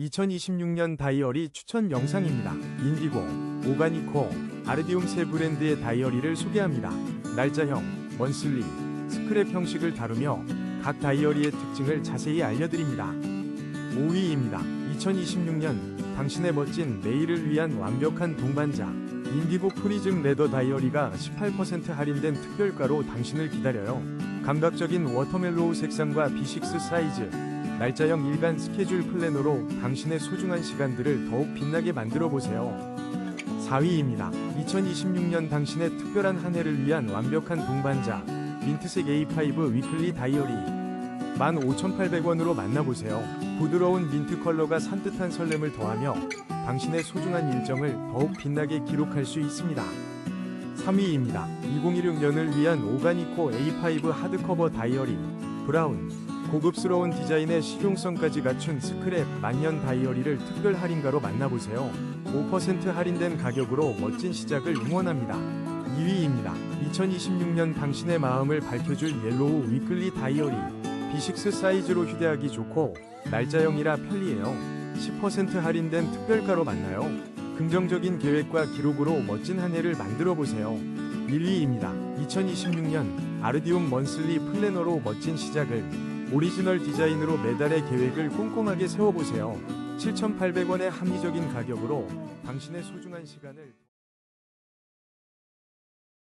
2026년 다이어리 추천 영상입니다. 인디고, 오가니코, 아르디움 세 브랜드의 다이어리를 소개합니다. 날짜형, 먼슬리, 스크랩 형식을 다루며 각 다이어리의 특징을 자세히 알려드립니다. 5위입니다. 2026년 당신의 멋진 내일을 위한 완벽한 동반자 인디고 프리즘 레더 다이어리가 18% 할인된 특별가로 당신을 기다려요. 감각적인 워터멜로우 색상과 B6 사이즈 날짜형 일간 스케줄 플래너로 당신의 소중한 시간들을 더욱 빛나게 만들어 보세요. 4위입니다. 2026년 당신의 특별한 한 해를 위한 완벽한 동반자 민트색 A5 위클리 다이어리 15,800원으로 만나보세요. 부드러운 민트 컬러가 산뜻한 설렘을 더하며 당신의 소중한 일정을 더욱 빛나게 기록할 수 있습니다. 3위입니다. 2016년을 위한 오가니코 A5 하드커버 다이어리 브라운 고급스러운 디자인의 실용성까지 갖춘 스크랩 만년 다이어리를 특별 할인가로 만나보세요. 5% 할인된 가격으로 멋진 시작을 응원합니다. 2위입니다. 2026년 당신의 마음을 밝혀줄 옐로우 위클리 다이어리 B6 사이즈로 휴대하기 좋고 날짜형이라 편리해요. 10% 할인된 특별가로 만나요. 긍정적인 계획과 기록으로 멋진 한 해를 만들어 보세요. 1위입니다. 2026년 아르디움 먼슬리 플래너로 멋진 시작을 오리지널 디자인으로 매달의 계획을 꼼꼼하게 세워보세요. 7,800원의 합리적인 가격으로 당신의 소중한 시간을